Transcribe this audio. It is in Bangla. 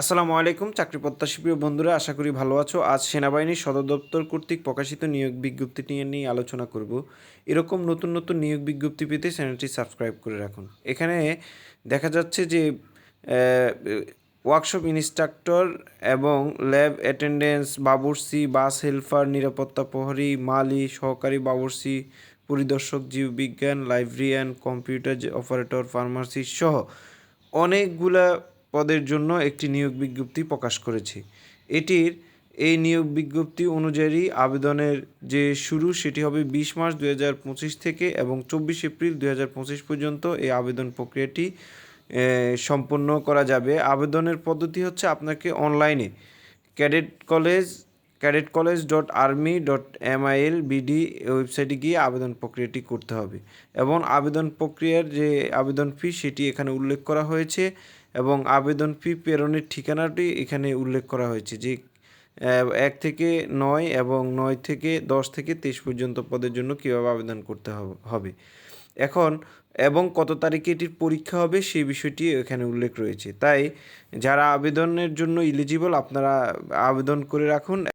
আসসালামু আলাইকুম, চাকরি প্রত্যাশী প্রিয় বন্ধুরা, আশা করি ভালো আছো। আজ সেনাবাহিনীর সদর দপ্তর কর্তৃক প্রকাশিত নিয়োগ বিজ্ঞপ্তি নিয়ে নিয়ে আলোচনা করব। এরকম নতুন নতুন নিয়োগ বিজ্ঞপ্তি পেতে চ্যানেলটি সাবস্ক্রাইব করে রাখুন। এখানে দেখা যাচ্ছে যে ওয়ার্কশপ ইনস্ট্রাক্টর এবং ল্যাব অ্যাটেন্ডেন্স বাবুর্চি বাস হেল্পার নিরাপত্তা প্রহরী, মালি, সহকারী বাবুর্চি পরিদর্শক, জীববিজ্ঞান, লাইব্রেরিয়ান, কম্পিউটার অপারেটর ফার্মাসি সহ অনেকগুলা পদের জন্য একটি নিয়োগ বিজ্ঞপ্তি প্রকাশ করেছে। এটির, এই নিয়োগ বিজ্ঞপ্তি অনুযায়ী আবেদনের যে শুরু সেটি হবে বিশ মার্চ দুই হাজার পঁচিশ থেকে এবং চব্বিশ এপ্রিল দুই হাজার পঁচিশ পর্যন্ত এই আবেদন প্রক্রিয়াটি সম্পন্ন করা যাবে। আবেদনের পদ্ধতি হচ্ছে আপনাকে অনলাইনে cadet college cadet college dot army dot MIL BD ওয়েবসাইটে গিয়ে আবেদন প্রক্রিয়াটি করতে হবে এবং আবেদন প্রক্রিয়ার যে আবেদন ফি সেটি এখানে উল্লেখ করা হয়েছে। এবং আবেদন ফি প্রেরণের ঠিকানাটি এখানে উল্লেখ করা হয়েছে যে এক থেকে নয় এবং নয় থেকে দশ থেকে তেইশ পর্যন্ত পদের জন্য কীভাবে আবেদন করতে হবে- এখন, এবং কত তারিখে এটির পরীক্ষা হবে সেই বিষয়টি এখানে উল্লেখ রয়েছে। তাই, যারা আবেদনের জন্য ইলিজিবল আপনারা আবেদন করে রাখুন